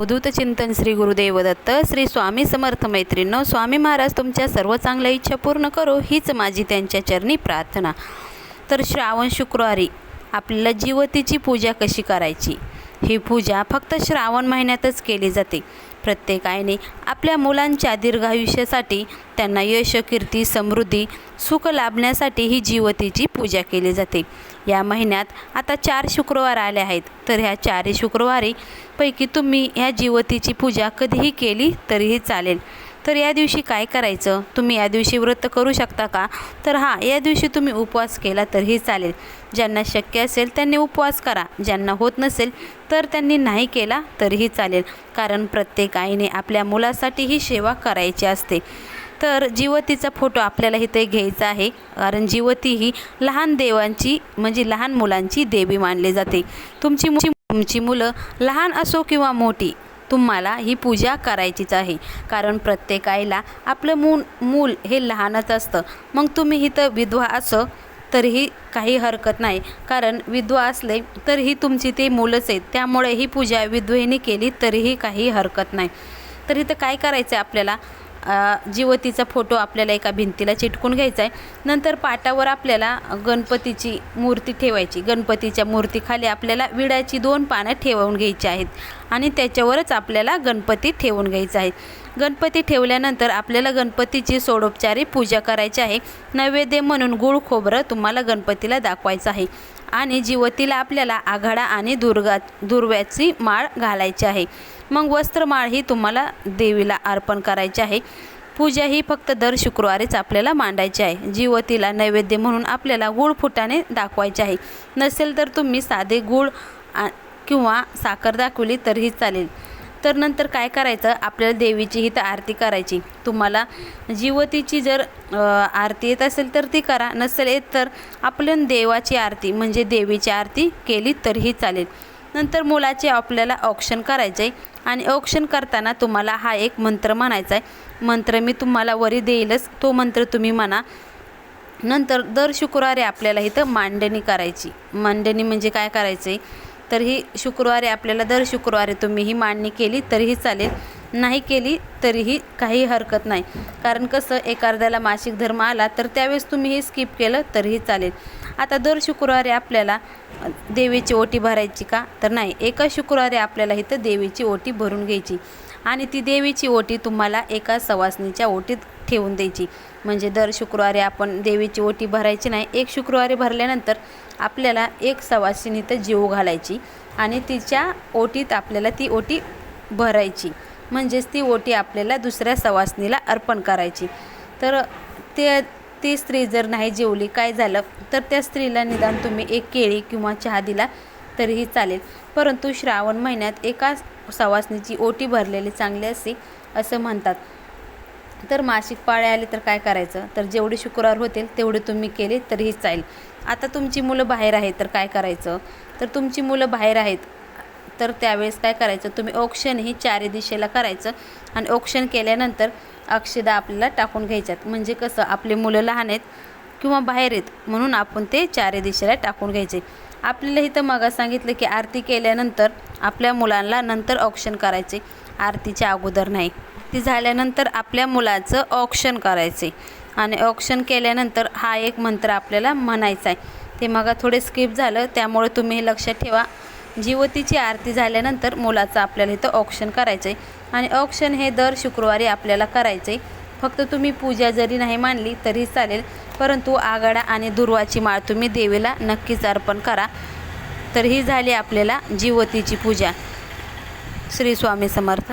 अवधूत चिंतन श्री गुरुदेव दत्त श्री स्वामी समर्थ मैत्रिणो स्वामी महाराज तुमच्या सर्व चांगल्या इच्छा पूर्ण करो हीच माझी त्यांच्या चरणी प्रार्थना. तर श्रावण शुक्रवारी आपल्याला जीवतीची पूजा कशी करायची? ही पूजा फक्त श्रावण महिन्यातच केली जाते. प्रत्येक आईने आपल्या मुलांच्या दीर्घायुष्यासाठी त्यांना यश कीर्ती समृद्धी सुख लाभण्यासाठी ही जीवतीची पूजा केली जाते. या महिन्यात आता चार शुक्रवार आले आहेत. तर ह्या चारही शुक्रवारी पैकी तुम्ही ह्या जीवतीची पूजा कधीही केली तरीही चालेल. तर या दिवशी काय करायचं? तुम्ही या दिवशी व्रत करू शकता का? तर हां या दिवशी तुम्ही उपवास केला तरीही चालेल. ज्यांना शक्य असेल त्यांनी उपवास करा. ज्यांना होत नसेल तर त्यांनी नाही केला तरीही चालेल. कारण प्रत्येक आईने आपल्या मुलासाठी ही सेवा करायची असते. तर जिवतीचा फोटो आपल्याला इथे घ्यायचा आहे. कारण जिवती ही लहान देवांची म्हणजे लहान मुलांची देवी मानली जाते. तुमची मु- तुमची मुलं लहान असो किंवा मोठी तुम्हाला ही पूजा करायचीच आहे. कारण प्रत्येक आईला आपलं मूल मूल हे लहानच असतं. मग तुम्ही इथं विधवा असं तरीही काही हरकत नाही. कारण विधवा असले तरीही तुमची ते मुलंच आहेत त्यामुळे ही पूजा विधवेने केली तरीही काही हरकत नाही. तर इथं काय करायचं आहे आपल्याला? जीवतीचा फोटो आपल्याला एका भिंतीला चिटकून घ्यायचा आहे. नंतर पाटावर आपल्याला गणपतीची मूर्ती ठेवायची. गणपतीच्या मूर्तीखाली आपल्याला विड्याची दोन पानं ठेवून घ्यायची आहेत आणि त्याच्यावरच आपल्याला गणपती ठेवून घ्यायचा आहे. गणपती ठेवल्यानंतर आपल्याला गणपतीची सोडोपचारी पूजा करायची आहे. नैवेद्य म्हणून गुळ खोबरं तुम्हाला गणपतीला दाखवायचं आहे. आणि जीवतीला आपल्याला आघाडा आणि दुर्गा दुर्व्याची माळ घालायची आहे. मग वस्त्रमाळ ही तुम्हाला देवीला अर्पण करायची आहे. पूजा ही फक्त दर शुक्रवारीच आपल्याला मांडायची आहे. जीवतीला नैवेद्य म्हणून आपल्याला गुळ फुटाने दाखवायचे आहे. नसेल तर तुम्ही साधे गुळ किंवा साखर दाखवली तरीही चालेल. तर नंतर काय करायचं? आपल्याला देवीची ही तर आरती करायची. तुम्हाला जीवतीची जर आरती येत असेल तर ती करा. नसेल येत तर आपण देवाची आरती म्हणजे देवीची आरती केली तरीही चालेल. नंतर मुलाचे आपल्याला ऑप्शन करायचे आहे आणि ऑप्शन करताना तुम्हाला हा एक मंत्र म्हणायचा आहे मंत्र मी तुम्हाला वरी देईलच. तो मंत्र तुम्ही म्हणा. नंतर दर शुक्रवारी आपल्याला इथं मांडणी करायची. मांडणी म्हणजे काय करायचं आहे तर ही शुक्रवारी आपल्याला दर शुक्रवारी तुम्ही ही मांडणी केली तरीही चालेल. नाही केली तरीही काही हरकत नाही. कारण कसं एखाद्याला मासिक धर्म आला तर त्यावेळेस तुम्ही हे स्किप केलं तरीही चालेल. आता दर शुक्रवारी आपल्याला देवीची ओटी भरायची का? तर नाही. एका शुक्रवारी आपल्याला इथं देवीची ओटी भरून घ्यायची. आणि ती देवीची ओटी तुम्हाला एका सवासणीच्या ओटीत ठेवून द्यायची. म्हणजे दर शुक्रवारी आपण देवीची ओटी भरायची नाही एक शुक्रवारी भरल्यानंतर आपल्याला एक सवासिनी तर जीव घालायची आणि तिच्या ओटीत आपल्याला ती ओटी भरायची. म्हणजेच ती ओटी आपल्याला दुसऱ्या सवासनीला अर्पण करायची. तर ते ती स्त्री जर नाही जेवली काय झालं? तर त्या स्त्रीला निदान तुम्ही एक केळी किंवा चहा दिला तरीही चालेल. परंतु श्रावण महिन्यात एका सवासणीची ओटी भरलेली चांगली असते असं म्हणतात. तर मासिक पाळे आले तर काय करायचं? तर जेवढे शुक्रवार होतील तेवढे तुम्ही केले तरीही चालेल. आता तुमची मुलं बाहेर आहेत तर काय करायचं? तर तुमची मुलं बाहेर आहेत तर त्यावेळेस काय करायचं? तुम्ही औक्षण ही चारी दिशेला करायचं आणि औक्षण केल्यानंतर अक्षदा आपल्याला टाकून घ्यायच्यात. म्हणजे कसं? आपले मुलं लहान आहेत किंवा बाहेर आहेत म्हणून आपण ते चारी दिशेला टाकून घ्यायचे. आपल्याला इथं मग सांगितलं की आरती केल्यानंतर आपल्या मुलांना नंतर ऑक्शन करायचे. आरतीच्या अगोदर नाही. ती झाल्यानंतर आपल्या मुलाचं ऑक्शन करायचे. आणि ऑक्शन केल्यानंतर हा एक मंत्र आपल्याला म्हणायचा आहे. ते मग थोडे स्किप झालं त्यामुळे तुम्ही हे लक्षात ठेवा. जीवतीची आरती झाल्यानंतर मुलाचं आपल्याला इथं ऑक्शन करायचं आहे आणि ऑक्शन हे दर शुक्रवारी आपल्याला करायचं आहे फक्त तुम्ही पूजा जरी नाही मानली तरी चालेल. परंतु आगाडा आणि दुर्वाची माळ तुम्ही देवीला नक्कीच अर्पण करा. तर ही झाली आपल्याला जीवतीची पूजा. श्री स्वामी समर्थ.